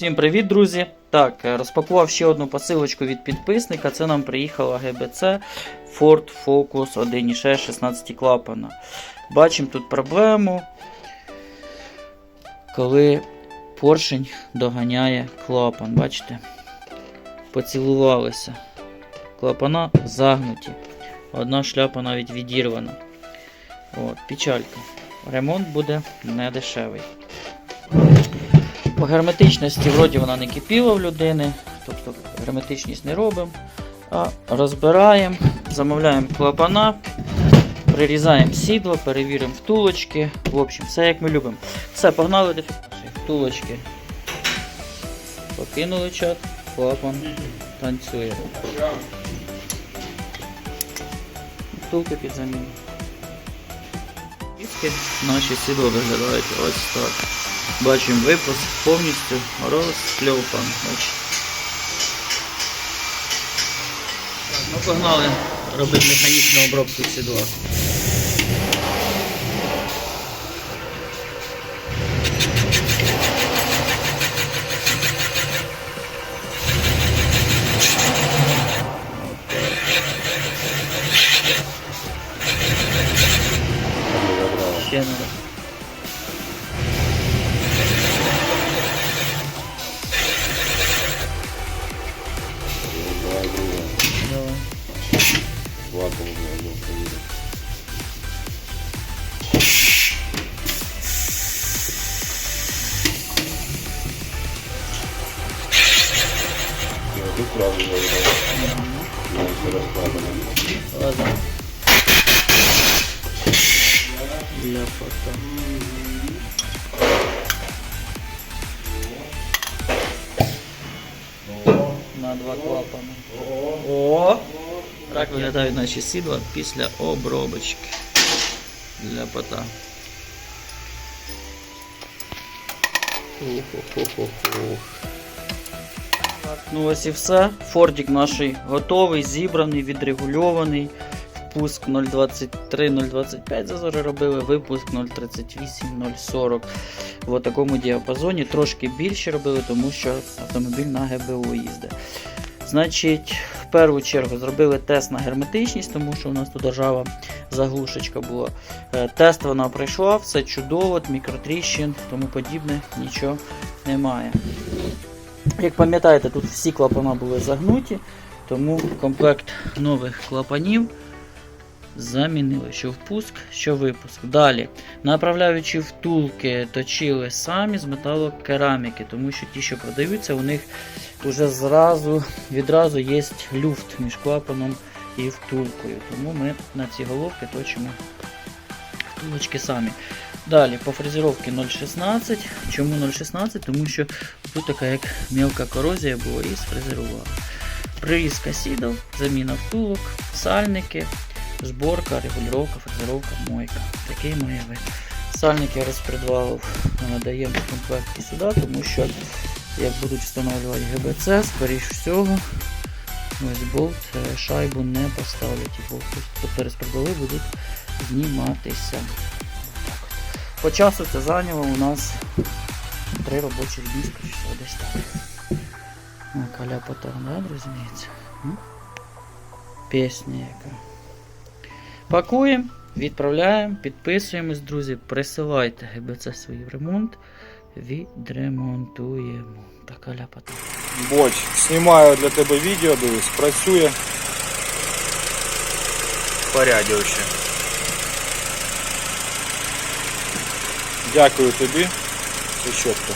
Всім привіт, друзі! Так, е, розпакував ще одну посилочку від підписника. Це нам приїхала ГБЦ Ford Focus 1.6 16 клапана. Бачимо тут проблему, коли поршень доганяє клапан. Бачите? Поцілувалися. Клапана загнуті. Одна шляпа навіть відірвана. От, печалька. Ремонт буде не дешевий. По герметичності вроді вона не кипіла в людини, тобто герметичність не робимо. Розбираємо, замовляємо клапана, прирізаємо сідло, перевіримо втулочки. В общем, все як ми любимо. Все, погнали до втулочки. Покинули чат, клапан танцює. Втулки під заміну. Наші сідло виглядають ось так. Бачимо випуск повністю розкльопан. Ну погнали робити механічну обробку сідла. Ще надо. Ладно, ладно, поедем. Я тут сразу забрал. Я все раскладывал. Ладно. Для фото. На два клапани. О! Так виглядають наші сідла після обробочки. Для пота. Ну ось і все. Фордік наш готовий, зібраний, відрегульований. Впуск 0.23-0.25 зазори робили, випуск 0.38-0.40 в такому діапазоні. Трошки більше робили, тому що автомобіль на ГБУ їздить. Значить, першу чергу зробили тест на герметичність, тому що у нас тут держава заглушечка була. Е, Тест вона пройшла, все чудово, мікротріщин, тому подібне, нічого немає. Як пам'ятаєте, тут всі клапана були загнуті, тому комплект нових клапанів замінили, що впуск, що випуск. Далі, направляючи втулки, точили самі з металокераміки, тому що ті, що продаються, у них вже зразу, відразу є люфт між клапаном і втулкою. Тому ми на ці головки точимо втулочки самі. Далі по фрезеровці 0,16. Чому 0,16? Тому що тут така як мелка корозія була і сфрезерувала. Прирізка сідал, заміна втулок, сальники, зборка, регулювання, фрезеровка, мойка. Такий має вид. Сальники розпредвалів даємо в комплекті сюди, тому що як будуть встановлювати ГБЦ, скоріш всього, ось болт е, шайбу не поставлять. Тобто розпредвали будуть зніматися. Отак от. По часу це зайняло у нас три робочих дні, скоріш всього, десь так. Каляпота, да, розуміється? Пісня яка. Пакуємо, відправляємо, підписуємось, друзі, присилайте ГБЦ свій ремонт, відремонтуємо. Така ляпота. Боч, знімаю для тебе відео, дивись, працює. Порядюще. Дякую тобі. Все чітко.